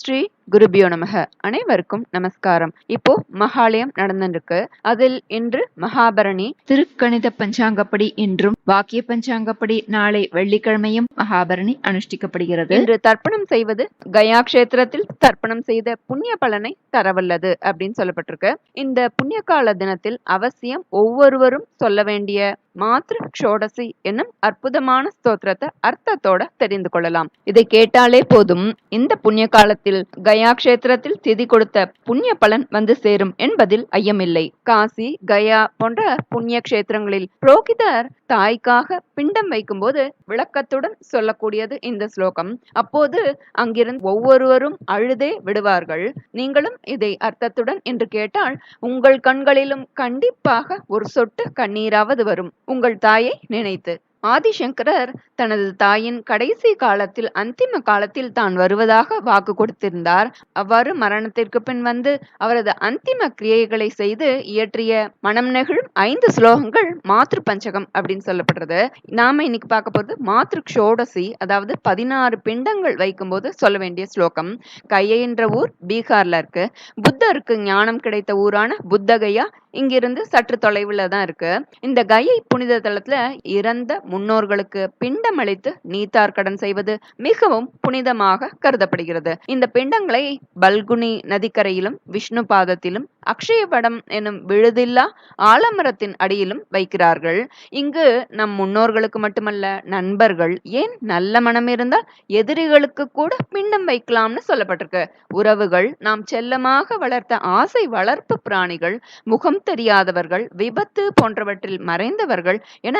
ஸ்ரீ குருபியோ நமக. அனைவருக்கும் நமஸ்காரம். இப்போ மகாலயம் நடந்துருக்கு அதில் இன்று மகாபரணி திருக்கணித பஞ்சாங்கப்படி என்றும் வாக்கிய பஞ்சாங்கப்படி நாளை வெள்ளிக்கிழமையும் மகாபரணி அனுஷ்டிக்கப்படுகிறது. இன்று தர்ப்பணம் செய்வது கயா கஷேத்திரத்தில் தர்ப்பணம் செய்த புண்ணிய பலனை தரவல்லது அப்படின்னு சொல்லப்பட்டிருக்கு. இந்த புண்ணிய கால தினத்தில் அவசியம் ஒவ்வொருவரும் சொல்ல வேண்டிய மாத்ரு ஷோடசி என்னும் அற்புதமான ஸ்தோத்திரத்தை அர்த்தத்தோட தெரிந்து கொள்ளலாம். இதை கேட்டாலே போதும் இந்த புண்ணிய காலத்தில் கயா கஷேத்திரத்தில் திதி கொடுத்த புண்ணிய பலன் வந்து சேரும் என்பதில் ஐயமில்லை. காசி கயா போன்ற புண்ணிய கஷேத்திரங்களில் புரோகிதர் தாய்க்காக பிண்டம் வைக்கும்போது விளக்கத்துடன் சொல்லக்கூடியது இந்த ஸ்லோகம். அப்போது அங்கிருந்து ஒவ்வொருவரும் அழுதே விடுவார்கள். நீங்களும் இதை அர்த்தத்துடன் என்று கேட்டால் உங்கள் கண்களிலும் கண்டிப்பாக ஒரு சொட்டு கண்ணீராவது வரும். உங்கள் தாயை நினைத்து. ஆதிசங்கரர் தனது தாயின் கடைசி காலத்தில் அந்திம காலத்தில் தான் வருவதாக வாக்கு கொடுத்திருந்தார். அவ்வாறு மரணத்திற்கு பின் வந்து அவரது அந்திம கிரியைகளை செய்து இயற்றிய மனம் நெகிழும் ஐந்து ஸ்லோகங்கள் மாத்ரு பஞ்சகம் அப்படின்னு சொல்லப்படுறது. நாம இன்னைக்கு பார்க்க போறது மாத்ரு க்ஷோடசி அதாவது பதினாறு பிண்டங்கள் வைக்கும்போது சொல்ல வேண்டிய ஸ்லோகம். கையை என்ற ஊர் பீகார்ல இருக்கு. புத்தருக்கு ஞானம் கிடைத்த ஊரான புத்தகையா இங்கிருந்து சற்று தொலைவில் தான் இருக்கு. இந்த கயை புனித தளத்துல இறந்த முன்னோர்களுக்கு பிண்டம் அளித்து நீத்தார் கடன் செய்வது மிகவும் புனிதமாக கருதப்படுகிறது. இந்த பிண்டங்களை பல்குனி நதிக்கரையிலும் விஷ்ணு பாதத்திலும் அக்ஷயபடம் எனும் விழுதில்லா ஆலமரத்தின் அடியிலும் வைக்கிறார்கள். இங்கு நம் முன்னோர்களுக்கு மட்டுமல்ல நண்பர்கள் ஏன் நல்ல மனம் இருந்தால் எதிரிகளுக்கு கூட பிண்டம் வைக்கலாம்னு சொல்லப்பட்டிருக்கு. உறவுகள் நாம் செல்லமாக வளர்த்த ஆசை வளர்ப்பு பிராணிகள் முகம் தெரியாதவர்கள் விபத்து போன்றவற்றில் மறைந்தவர்கள் என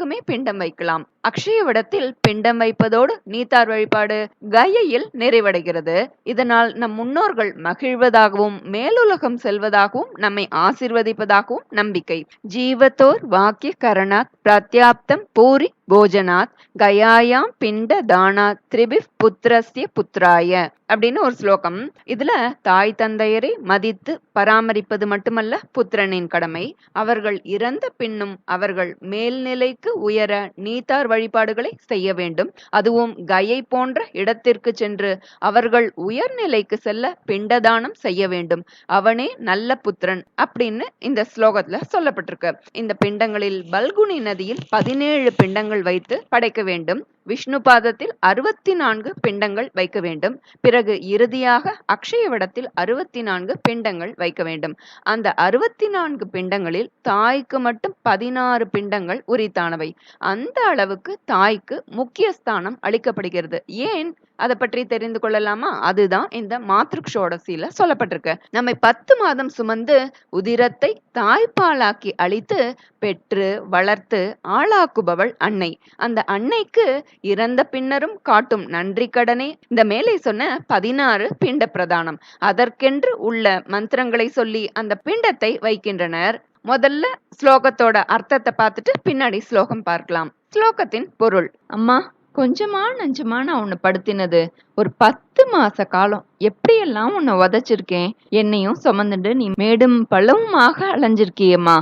அனைவருக்குமே பிண்டம் வைக்கலாம். அக்ஷயவிடத்தில் பிண்டம் வைப்பதோடு நீத்தார் வழிபாடு கயையில் நிறைவடைகிறது. இதனால் நம் முன்னோர்கள் மகிழ்வதாகவும் மேலுலகம் செல்வதாகவும் நம்மை ஆசிர்வதிப்பதாகவும் நம்பிக்கை. ஜீவத்தோர் வாக்கிய கரணாத் பிரத்யாப்தம் பூரி போஜனாத் கயாயாம் பிண்ட தானா திரிபிப் புத்திரஸ்ய புத்திராய அப்படின்னு ஒரு ஸ்லோகம். இதுல தாய் தந்தையரை மதித்து பராமரிப்பது மட்டுமல்ல புத்திரனின் கடமை. அவர்கள் இறந்த பின்னும் அவர்கள் மேல்நிலைக்கு உயர நீத்தார் வழிபாடுகளை செய்ய வேண்டும். அதுவும் கயை போன்ற இடத்திற்கு சென்று அவர்கள் உயர்நிலைக்கு செல்ல பிண்டதானம் செய்ய வேண்டும். அவனே நல்ல புத்திரன் அப்படின்னு இந்த ஸ்லோகத்துல சொல்லப்பட்டிருக்கு. இந்த பிண்டங்களில் பல்குனி நதியில் பதினேழு பிண்டங்கள் வைத்து படைக்க வேண்டும். விஷ்ணு பாதத்தில் அறுபத்தி நான்கு பிண்டங்கள் வைக்க வேண்டும். பிறகு இறுதியாக அக்ஷயவடத்தில் அறுபத்தி நான்கு பிண்டங்கள் வைக்க வேண்டும். அந்த அறுபத்தி நான்கு பிண்டங்களில் தாய்க்கு மட்டும் பதினாறு பிண்டங்கள் உரித்தானவை. அந்த அளவுக்கு தாய்க்கு முக்கிய ஸ்தானம் அளிக்கப்படுகிறது. ஏன்? அதை பற்றி தெரிந்து கொள்ளலாமா? அதுதான் இந்த மாத்ருக்ஷோடசியில சொல்லப்பட்டிருக்கு. நம்மை பத்து மாதம் சுமந்து உதிரத்தை தாய்ப்பாலாக்கி அழித்து பெற்று வளர்த்து ஆளாக்குபவள் அன்னை. அந்த அன்னைக்கு இறந்த பின்னரும் காட்டும் நன்றி கடனே. இந்த மேலே சொன்ன பதினாறு பிண்ட பிரதானம். அதற்கென்று உள்ள மந்திரங்களை சொல்லி அந்த பிண்டத்தை வைக்கின்றனர். முதல்ல ஸ்லோகத்தோட அர்த்தத்தை பார்த்துட்டு பின்னாடி ஸ்லோகம் பார்க்கலாம். ஸ்லோகத்தின் பொருள். அம்மா கொஞ்சமா நஞ்சமா நான் உன்னை படுத்தினது. ஒரு பத்து மாச காலம். எப்படியெல்லாம் உன்னை உதச்சிருக்கேன் என்னையும் சுமந்துட்டு நீ மேடும் பழவுமாக அலைஞ்சிருக்கியம்மா.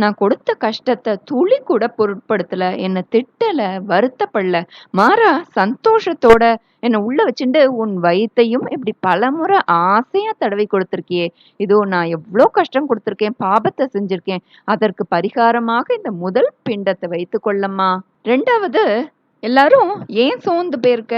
நான் கொடுத்த கஷ்டத்தை துளி கூட பொருட்படுத்தல. என்னை திட்டல வருத்தப்படல. மாறா சந்தோஷத்தோட என்னை உள்ள வச்சுட்டு உன் வயிற்றையும் இப்படி பலமுறை ஆசையா தடவை கொடுத்துருக்கியே. இதோ நான் எவ்வளோ கஷ்டம் கொடுத்துருக்கேன் பாபத்தை செஞ்சிருக்கேன். அதற்கு பரிகாரமாக இந்த முதல் பிண்டத்தை வைத்து கொள்ளம்மா. ரெண்டாவது எல்லாரும் ஏன் சோர்ந்து போயிருக்க?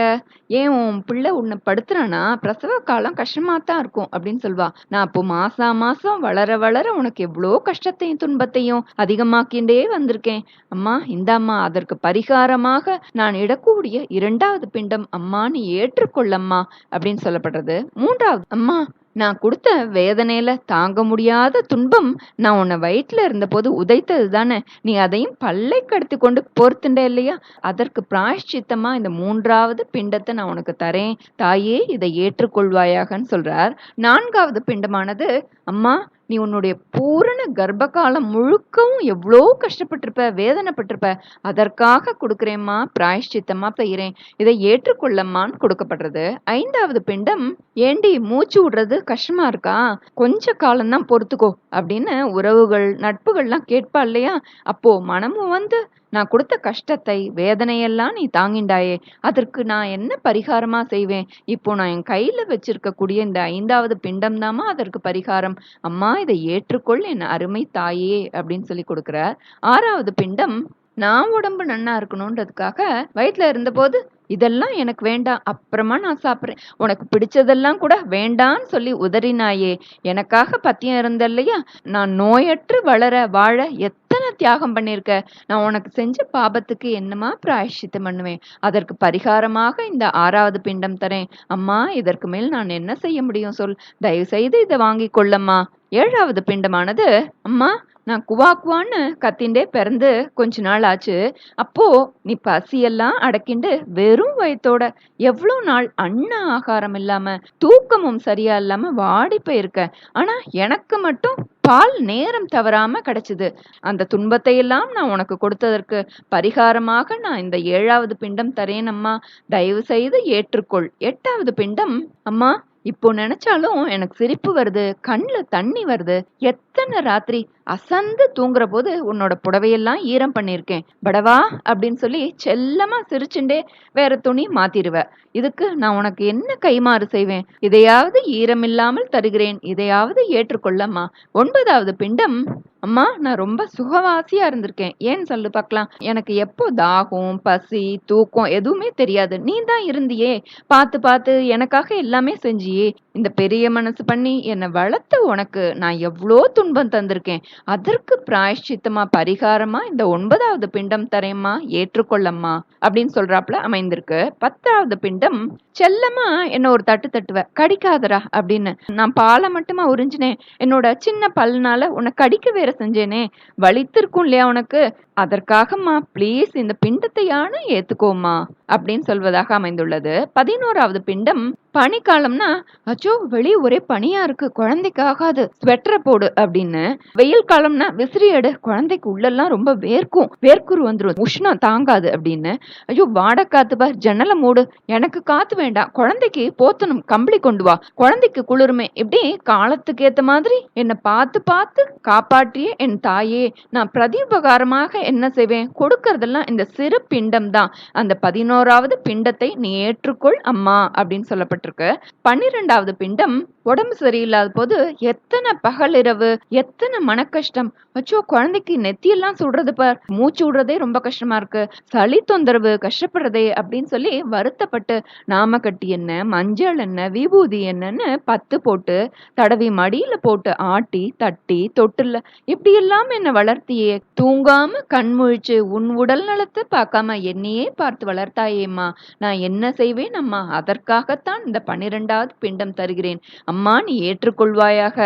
ஏன் உன் பிள்ளை உன்னை படுத்துறனா பிரசவ காலம் கஷ்டமா தான் இருக்கும் அப்படின்னு சொல்வா. நான் அப்போ மாசா மாசம் வளர வளர உனக்கு எவ்வளோ கஷ்டத்தையும் துன்பத்தையும் அதிகமாக்கிண்டே வந்திருக்கேன். அம்மா இந்தாம்மா அதற்கு பரிகாரமாக நான் இடக்கூடிய இரண்டாவது பிண்டம் அம்மா நீ ஏற்றுக்கொள்ளம்மா அப்படின்னு சொல்லப்படுறது. மூன்றாவது அம்மா நான் கொடுத்த வேதனையில தாங்க முடியாத துன்பம் நான் உன்னை வயிற்றுல இருந்தபோது உதைத்தது தானே? நீ அதையும் பல்லை கடத்தி கொண்டு பொறுத்துண்ட இல்லையா? அதற்கு பிராயஷ்சித்தமா இந்த மூன்றாவது பிண்டத்தை நான் உனக்கு தரேன். தாயே இதை ஏற்றுக்கொள்வாயாகன்னு சொல்றார். நான்காவது பிண்டமானது அம்மா நீ உன்னுடைய பூரண கர்ப்ப காலம் முழுக்கவும் எவ்வளோ கஷ்டப்பட்டிருப்ப வேதனைப்பட்டிருப்ப அதற்காக கொடுக்குறேம்மா பிராயஷ்சித்தமா செய்கிறேன் இதை ஏற்றுக்கொள்ளம்மான்னு கொடுக்கப்படுறது. ஐந்தாவது பிண்டம் ஏண்டி மூச்சு விடுறது கஷ்டமா இருக்கா? கொஞ்ச காலம்தான் பொறுத்துக்கோ அப்படின்னு உறவுகள் நட்புகள்லாம் கேட்பா இல்லையா? அப்போ மனமும் வந்து நான் கொடுத்த கஷ்டத்தை வேதனையெல்லாம் நீ தாங்கிண்டாயே அதற்கு நான் என்ன பரிகாரமா செய்வேன்? இப்போ நான் என் கையில வச்சிருக்கக்கூடிய இந்த ஐந்தாவது பிண்டம் தாமா அதற்கு பரிகாரம். அம்மா இதை ஏற்றுக்கொள் என் அருமை தாயே அப்படின்னு சொல்லி கொடுக்கிறார். ஆறாவது பிண்டம் நான் உடம்பு நன்னா இருக்கணுன்றதுக்காக வயிற்றுல இருந்தபோது இதெல்லாம் எனக்கு வேண்டாம் அப்புறமா நான் சாப்பிட்றேன். உனக்கு பிடிச்சதெல்லாம் கூட வேண்டான்னு சொல்லி உதறினாயே. எனக்காக பத்தியம் இருந்த இல்லையா நான் நோயற்று வளர வாழ எத் தியாகம் பண்ணியிருக்க நான் உனக்கு செஞ்ச பாபத்துக்கு என்னமா பிராயஷ்சித்தம் பண்ணுவேன்? அதற்கு பரிகாரமாக இந்த ஆறாவது பிண்டம் தரேன். அம்மா இதற்கு மேல் நான் என்ன செய்ய முடியும் சொல்? தயவு செய்து இதை வாங்கி கொள்ளம்மா. ஏழாவது பிண்டமானது அம்மா நான் குவா குவான்னு கத்திண்டே பிறந்து கொஞ்ச நாள் ஆச்சு. அப்போ நீ பசியெல்லாம் அடக்கிண்டு வெறும் வயத்தோட எவ்வளோ நாள் அன்ன ஆகாரம் இல்லாம தூக்கமும் சரியா இல்லாம வாடி போயிருக்க. ஆனா எனக்கு மட்டும் பால் நேரம் தவறாம கிடைச்சது. அந்த துன்பத்தை எல்லாம் நான் உனக்கு கொடுத்ததற்கு பரிகாரமாக நான் இந்த ஏழாவது பிண்டம் தரேன் அம்மா. தயவு செய்து ஏற்றுக்கொள். எட்டாவது பிண்டம் அம்மா இப்போ நினைச்சாலும் எனக்கு சிரிப்பு வருது கண்ணில் தண்ணி வருது. எத்தனை ராத்திரி அசந்து தூங்குற போது உன்னோட புடவையெல்லாம் ஈரம் பண்ணியிருக்கேன். படவா? அப்படின்னு சொல்லி செல்லமா சிரிச்சுண்டே வேற துணி மாத்திருவ. இதுக்கு நான் உனக்கு என்ன கைமாறு செய்வேன்? இதையாவது ஈரம் இல்லாமல் தருகிறேன். இதையாவது ஏற்றுக்கொள்ளம்மா. ஒன்பதாவது பிண்டம். அம்மா நான் ரொம்ப சுகவாசியா இருந்திருக்கேன். ஏன் சொல்லு பார்க்கலாம். எனக்கு எப்போ தாகம் பசி தூக்கம் எதுவுமே தெரியாது. நீ தான் இருந்தியே. பார்த்து பார்த்து எனக்காக எல்லாமே செஞ்சியே. இந்த பெரிய மனசு பண்ணி என்னை வளர்த்த உனக்கு நான் எவ்வளோ துன்பம் தந்திருக்கேன். அதற்கு பிராயஷ்சித்தமா பரிகாரமா இந்த ஒன்பதாவது பிண்டம் தரேம்மா ஏற்றுக்கொள்ளம்மா அப்படின்னு சொல்றாப்புல அமைந்திருக்கு. பத்தாவது பிண்டம் செல்லமா என்ன ஒரு தட்டு தட்டுவ கடிக்காதரா அப்படின்னு. நான் பாலை மட்டுமா உறிஞ்சினேன் என்னோட சின்ன பல்னால உன்னை கடிக்க வேற செஞ்சேனே வலித்திருக்கும் இல்லையா உனக்கு? அதற்காகம்மா ப்ளீஸ் இந்த பிண்டத்தையான ஏத்துக்கோமா அப்படின்னு சொல்வதாக அமைந்துள்ளது. பதினோராவது பிண்டம் பனிக்காலம்னா அச்சோ வெளியே ஒரே பனியா இருக்கு குழந்தைக்கு ஆகாது ஸ்வெட்டரை போடு அப்படின்னு. வெயில் காலம்னா விசிறி எடு குழந்தைக்கு உள்ளெல்லாம் ரொம்ப வேர்க்கும் வேர்க்குரு வந்துரும் உஷ்ணம் தாங்காது அப்படின்னு. ஐயோ வாட காத்து பார் ஜன்னலை மூடு எனக்கு காத்து வேண்டாம் குழந்தைக்கு போத்தணும் கம்பளி கொண்டு வா குழந்தைக்கு குளிருமே இப்படி காலத்துக்கு ஏத்த மாதிரி என்னை பார்த்து பார்த்து காப்பாற்றிய என் தாயே. நான் பிரதிபகாரமாக என்ன செய்வேன்? கொடுக்கறதெல்லாம் இந்த சிறு பிண்டம் தான். அந்த பதினோராவது பிண்டத்தை நீ ஏற்றுக்கொள் அம்மா அப்படின்னு சொல்லப்பட்டிருக்கு பன்னிரெண்டாவது பிண்டம் உடம்பு சரியில்லாத போது எத்தனை பகலிரவு எத்தனை மன கஷ்டம் அச்சோ குழந்தைக்கு நெத்தியெல்லாம் சுடுறது பார். மூச்சு விடுறதே ரொம்ப கஷ்டமா இருக்கு. சளி தொந்தரவு கஷ்டப்படுறதே அப்படின்னு சொல்லி வருத்தப்பட்டு நாம கட்டி என்ன மஞ்சள் என்ன விபூதி என்னன்னு பத்து போட்டு தடவி மடியில போட்டு ஆட்டி தட்டி தொட்டுல இப்படி எல்லாம் என்ன வளர்த்தியே. தூங்காம கண் முழிச்சு உன் உடல் நலத்தை பார்க்காம என்னையே பார்த்து வளர்த்தாயேம்மா. நான் என்ன செய்வேன் அம்மா அதற்காகத்தான் இந்த பன்னிரெண்டாவது பிண்டம் தருகிறேன். அம்மா நீ ஏற்றுக்கொள்வாயாக.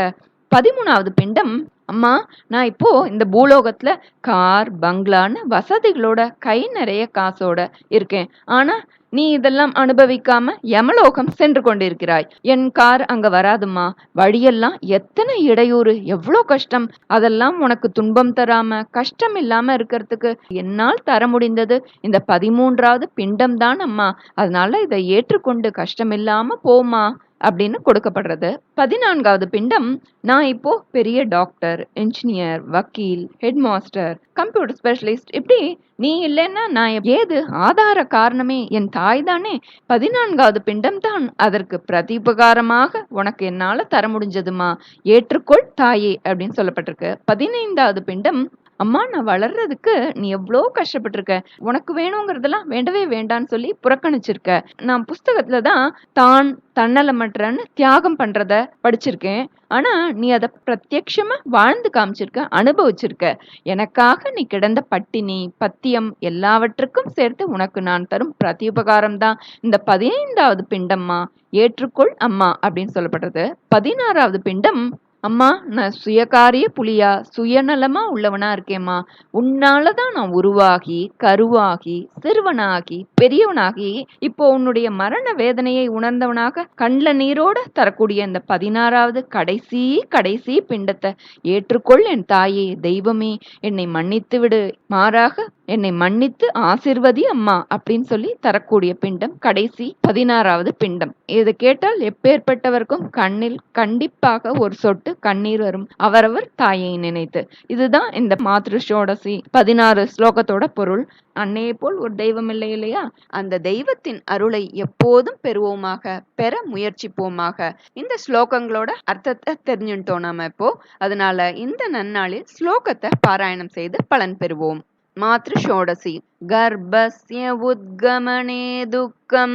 பதிமூணாவது பிண்டம் அம்மா நான் இப்போ இந்த பூலோகத்துல கார் பங்களான்னு வசதிகளோட கை நிறைய காசோட இருக்கேன். ஆனா நீ இதெல்லாம் அனுபவிக்காம யமலோகம் சென்று கொண்டிருக்கிறாய். என் கார் அங்க வராதுமா வழியெல்லாம் எத்தனை இடையூறு எவ்வளோ கஷ்டம். அதெல்லாம் உனக்கு துன்பம் தராம கஷ்டம் இல்லாம இருக்கிறதுக்கு என்னால் தர முடிந்தது. இந்த பதிமூன்றாவது பிண்டம் தான் அம்மா. அதனால இதை ஏற்றுக்கொண்டு கஷ்டம் இல்லாம போமா அப்படின்னு கொடுக்கப்படுறது. பதினான்காவது பிண்டம் நான் இப்போ பெரிய டாக்டர் இன்ஜினியர் வக்கீல் ஹெட் மாஸ்டர் கம்ப்யூட்டர் ஸ்பெஷலிஸ்ட் இப்படி நீ இல்லைன்னா நான் ஏது ஆதார காரணமே என் தாய் தானே? பதினான்காவது பிண்டம் தான் அதற்கு பிரதிபகாரமாக உனக்கு என்னால தர முடிஞ்சதுமா? ஏற்றுக்கொள் தாயே அப்படின்னு சொல்லப்பட்டிருக்கு. பதினைந்தாவது பிண்டம் அம்மா நான் வளர்றதுக்கு நீ எவ்வளோ கஷ்டப்பட்டிருக்க? உனக்கு வேணுங்கிறதெல்லாம் வேண்டவே வேண்டான்னு சொல்லி புறக்கணிச்சிருக்க. நான் புஸ்தகத்துல தான் தான் தன்னலமற்றன்னு தியாகம் பண்றத படிச்சிருக்கேன். ஆனா நீ அதை பிரத்யக்ஷமா வாழ்ந்து காமிச்சிருக்க அனுபவிச்சிருக்க. எனக்காக நீ கிடந்த பட்டினி பத்தியம் எல்லாவற்றுக்கும் சேர்த்து உனக்கு நான் தரும் பிரதியுபகாரம் தான். இந்த பதினைந்தாவது பிண்டம்மா ஏற்றுக்கொள் அம்மா அப்படின்னு சொல்லப்படுறது. பதினாறாவது பிண்டம் அம்மா நான் சுயகாரிய புலியா சுயநலமா உள்ளவனா இருக்கேம்மா. உன்னாலதான் நான் உருவாகி கருவாகி சிறுவனாகி பெரியவனாகி இப்போ உன்னுடைய மரண வேதனையை உணர்ந்தவனாக கண்ல நீரோட தரக்கூடிய இந்த பதினாறாவது கடைசி கடைசி பிண்டத்தை ஏற்றுக்கொள் என் தாயே தெய்வமே. என்னை மன்னித்து விடு. மாறாக என்னை மன்னித்து ஆசிர்வதி அம்மா அப்படின்னு சொல்லி தரக்கூடிய பிண்டம் கடைசி பதினாறாவது பிண்டம். இதை கேட்டால் எப்பேற்பட்டவருக்கும் கண்ணில் கண்டிப்பாக ஒரு சொட்டு நினைத்து கண்ணீர் வரும். அவரவர் தாயை நினைத்து. இதுதான் இந்த மாத்ரு ஷோடசி பதினாறு ஸ்லோகத்தோட பொருள். அன்னையை போல் ஒரு தெய்வம் இல்லை இல்லையா? அந்த தெய்வத்தின் அருளை எப்போதும் பெறுவோமாக பெற முயற்சிப்போமாக. இந்த ஸ்லோகங்களோட அர்த்தத்தை தெரிஞ்சுட்டோம் நாம இப்போ. அதனால இந்த நன்னாளில் ஸ்லோகத்தை பாராயணம் செய்து பலன் பெறுவோம். मातृषोडशी गर्भस्य उद्गमने दुःखं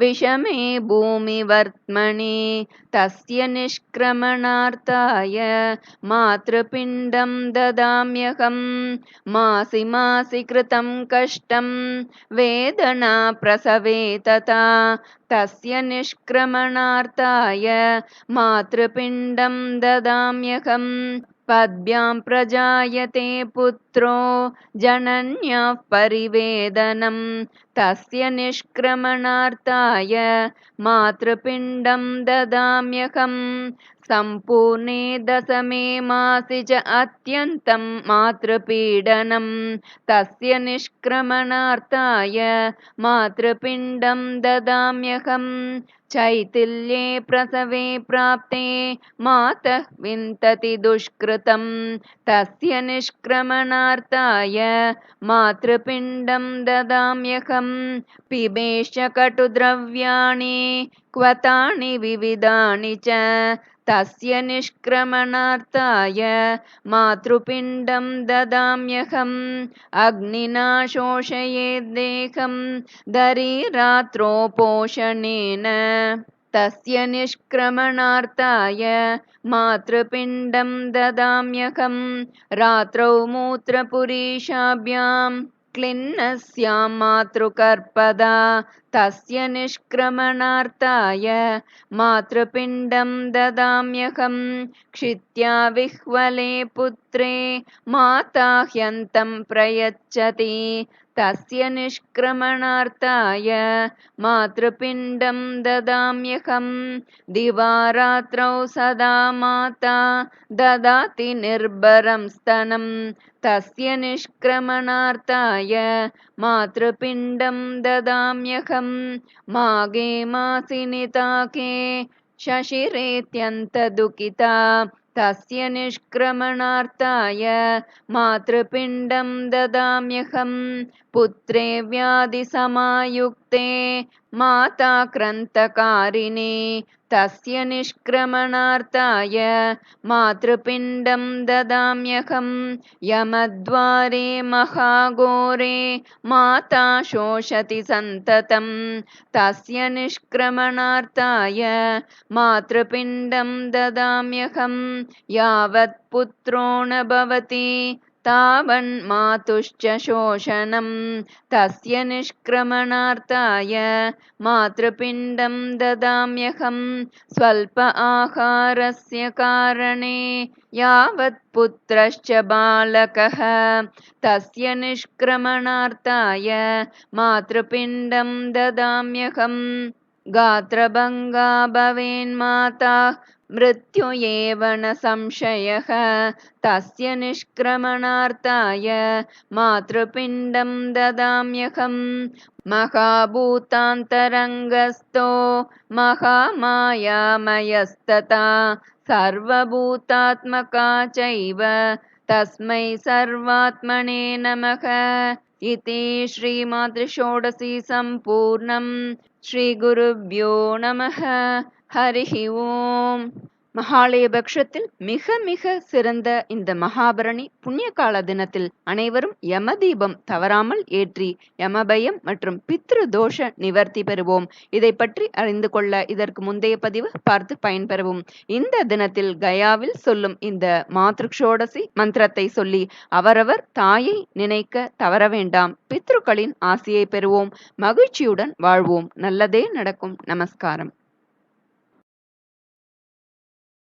विषमे भूमिवर्त्मनि तस्य निष्क्रमणार्थाय मातृपिण्डं ददाम्यहं। मासि मासि कृतं कष्टं वेदना प्रसवे तथा तस्य निष्क्रमणार्थाय मातृपिण्डं ददाम्यहम् पद्भ्यां प्रजायते पुत्रो जनन्याः परिवेदनं तस्य निष्क्रमणार्थाय मातृपिण्डं ददाम्यहम् सम्पूर्णे दशमे मासि च अत्यन्तं मातृपीडनं। तस्य निष्क्रमणार्थाय मातृपिण्डं ददाम्यहम् चैथिल्ये प्रसवे प्राप्ते मातः विन्तति दुष्कृतं। तस्य निष्क्रमणार्थाय मातृपिण्डं पिबेश्च कटुद्रव्याणि क्वतानि विविधानि च तस्य निष्क्रमणार्थाय मातृपिण्डं ददाम्यहम् अग्निना शोषयेद्देहं दरीरात्रोपोषणेन। तस्य निष्क्रमणार्थाय मातृपिण्डं ददाम्यहं रात्रौ मूत्रपुरीशाभ्यां क्लिन्नस्यां मातृकर्पदा तस्य निष्क्रमणार्थाय मातृपिण्डं ददाम्यहं क्षित्या विह्वले पुत्रे माता ह्यन्तं प्रयच्छति तस्य निष्क्रमणार्थाय मातृपिण्डं ददाम्यहं। दिवारात्रौ सदा माता ददाति निर्भरं स्तनं। तस्य निष्क्रमणार्थाय मातृपिण्डं ददाम्यहं। मागे मासि निताके शशिरेत्यन्तदुःखिता तस्य निष्क्रमणार्थाय मातृपिण्डं ददाम्यहं पुत्रे व्याधिसमायुक्ते माता क्रन्तकारिणे तस्य निष्क्रमणार्थाय मातृपिण्डं ददाम्यहं। यमद्वारे महाघोरे माता शोषति सन्ततं। तस्य निष्क्रमणार्थाय मातृपिण्डं ददाम्यहं। यावत् पुत्रो न भवति तावन्मातुश्च शोषणं तस्य निष्क्रमणार्थाय मातृपिण्डं ददाम्यहं स्वल्प आहारस्य कारणे यावत् पुत्रश्च बालकः तस्य निष्क्रमणार्थाय मातृपिण्डं ददाम्यहं गात्रभङ्गा भवेन्माता मृत्यु एव न संशयः। तस्य निष्क्रमणार्थाय मातृपिण्डं ददाम्यहं महाभूतान्तरङ्गस्थो महामायामयस्तथा सर्वभूतात्मका चैव। तस्मै सर्वात्मने नमः। इति श्रीमातृषोडशी सम्पूर्णं ஸ்ரீகுருभ्यो நமः ஹரிஹி ஓம். மகாலயபக்ஷத்தில் மிக மிக சிறந்த இந்த மகாபரணி புண்ணியகால தினத்தில் அனைவரும் யம தீபம் தவறாமல் ஏற்றி யமபயம் மற்றும் பித்ரு தோஷ நிவர்த்தி பெறுவோம். இதை பற்றி அறிந்து கொள்ள இதற்கு முந்தைய பதிவு பார்த்து பயன்பெறவும். இந்த தினத்தில் கயாவில் சொல்லும் இந்த மாத்ருக்ஷோடசி மந்திரத்தை சொல்லி அவரவர் தாயை நினைக்க தவற வேண்டாம். பித்ருக்களின் ஆசையை பெறுவோம். மகிழ்ச்சியுடன் வாழ்வோம். நல்லதே நடக்கும். நமஸ்காரம்.